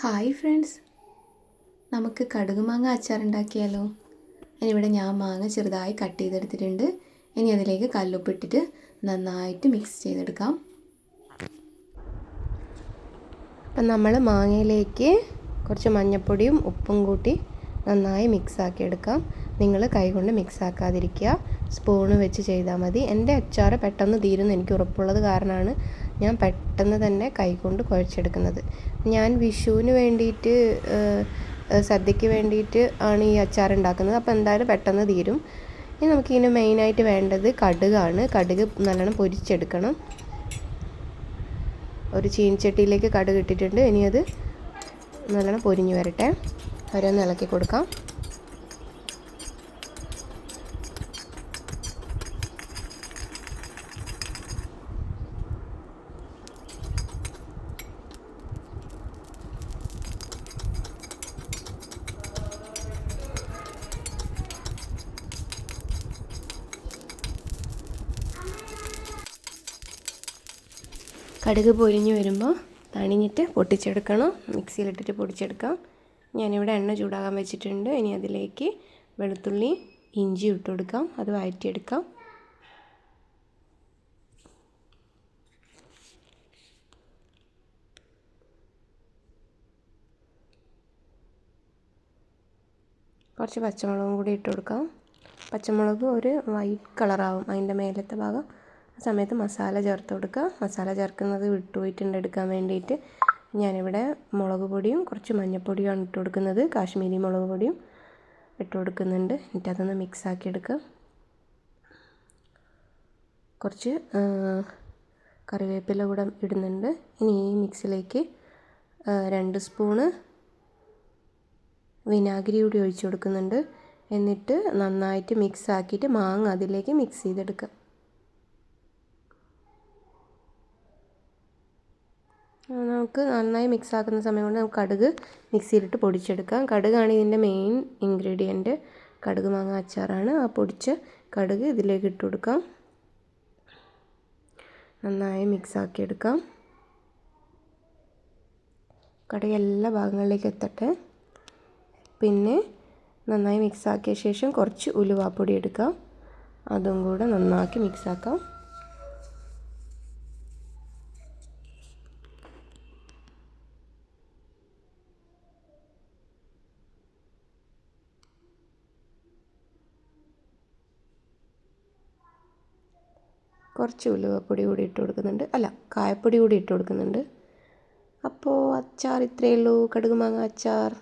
Hi friends. നമുക്ക് കടുക് മാങ്ങ അച്ചാർ ഉണ്ടാക്കിയാലോ ഇവിടെ ഞാൻ മാങ്ങ ചെറുതായി കട്ട് ചെയ്തെടുത്തിട്ടുണ്ട്. ഇനി അതിലേക്ക് കല്ലുപ്പിട്ടിട്ട് നന്നായിട്ട് മിക്സ് ചെയ്തെടുക്കാം. അപ്പം നമ്മൾ മാങ്ങയിലേക്ക് കുറച്ച് മഞ്ഞൾപ്പൊടിയും ഉപ്പും കൂട്ടി നന്നായി മിക്സ് ആക്കി എടുക്കാം നിങ്ങൾ കൈകൊണ്ട് മിക്സാക്കാതിരിക്കുക സ്പൂണ് വെച്ച് ചെയ്താൽ മതി. എന്റെ അച്ചാർ പെട്ടെന്ന് തീരുമെന്ന് എനിക്ക് ഉറപ്പുള്ളത് കാരണമാണ്. ഞാൻ പെട്ടെന്ന് തന്നെ കൈകൊണ്ട് കുഴച്ചെടുക്കുന്നത്. ഞാൻ വിഷുവിന് വേണ്ടിയിട്ട് സദ്യയ്ക്ക് വേണ്ടിയിട്ട് ആണ് ഈ അച്ചാർ ഉണ്ടാക്കുന്നത്. അപ്പോൾ എന്തായാലും പെട്ടെന്ന് തീരും. ഇനി നമുക്കിതിന് മെയിനായിട്ട് വേണ്ടത് കടുകാണ്. കടുക് നല്ലോണം പൊരിച്ചെടുക്കണം. ഒരു ചീനിച്ചട്ടിയിലേക്ക് കടുക് ഇട്ടിട്ടുണ്ട്. ഇനി അത് നല്ലോണം പൊരിഞ്ഞു വരട്ടെ. ഓരോന്ന് ഇളക്കി കൊടുക്കാം. കടുക് പൊരിഞ്ഞ് വരുമ്പോൾ തണിഞ്ഞിട്ട് പൊട്ടിച്ചെടുക്കണം. മിക്സിയിലിട്ടിട്ട് പൊടിച്ചെടുക്കാം. ഞാനിവിടെ എണ്ണ ചൂടാകാൻ വെച്ചിട്ടുണ്ട്. ഇനി അതിലേക്ക് വെളുത്തുള്ളി ഇഞ്ചി ഇട്ട് കൊടുക്കാം. അത് വഴറ്റിയെടുക്കാം. കുറച്ച് പച്ചമുളകും കൂടി ഇട്ട് കൊടുക്കാം. പച്ചമുളക് ഒരു വൈറ്റ് കളറാവും. അതിന്റെ മേലത്തെ ഭാഗം സമയത്ത് മസാല ചേർത്ത് കൊടുക്കുക. മസാല ചേർക്കുന്നത് വിട്ടുപോയിട്ടുണ്ട് എടുക്കാൻ വേണ്ടിയിട്ട്. ഞാനിവിടെ മുളക് പൊടിയും കുറച്ച് മഞ്ഞൾപ്പൊടിയുമാണ് ഇട്ട് കൊടുക്കുന്നത്. കാശ്മീരി മുളക് പൊടിയും ഇട്ട് കൊടുക്കുന്നുണ്ട്. എന്നിട്ട് അതൊന്ന് മിക്സ് ആക്കി എടുക്കുക. കുറച്ച് കറിവേപ്പില കൂടെ ഇടുന്നുണ്ട്. ഇനി ഈ മിക്സിലേക്ക് രണ്ട് സ്പൂണ് വിനാഗിരി കൂടി ഒഴിച്ചു കൊടുക്കുന്നുണ്ട്. എന്നിട്ട് നന്നായിട്ട് മിക്സ് ആക്കിയിട്ട് മാങ്ങ അതിലേക്ക് മിക്സ് ചെയ്തെടുക്കുക. നമുക്ക് നന്നായി മിക്സ് ആക്കുന്ന സമയം കൊണ്ട് നമുക്ക് കടുക് മിക്സിയിലിട്ട് പൊടിച്ചെടുക്കാം. കടുകാണ് ഇതിന്റെ മെയിൻ ഇൻഗ്രീഡിയന്റ് കടുക് മാങ്ങ അച്ചാറാണ്. ആ പൊടിച്ച കടുക് ഇതിലേക്ക് ഇട്ട് കൊടുക്കാം. നന്നായി മിക്സ് ആക്കി എടുക്കാം കടുക് എല്ലാ ഭാഗങ്ങളിലേക്ക് എത്തട്ടെ. പിന്നെ നന്നായി മിക്സ് ആക്കിയ ശേഷം കുറച്ച് ഉലുവാപ്പൊടി എടുക്കാം. അതും കൂടെ നന്നാക്കി മിക്സ് കുറച്ച് ഉലുവപ്പൊടി കൂടി ഇട്ട് കൊടുക്കുന്നുണ്ട്. അല്ല കായപ്പൊടി കൂടി ഇട്ട് കൊടുക്കുന്നുണ്ട്. അപ്പോൾ അച്ചാർ ഇത്രയേ ഉള്ളൂ. കടുക് മാങ്ങ അച്ചാർ.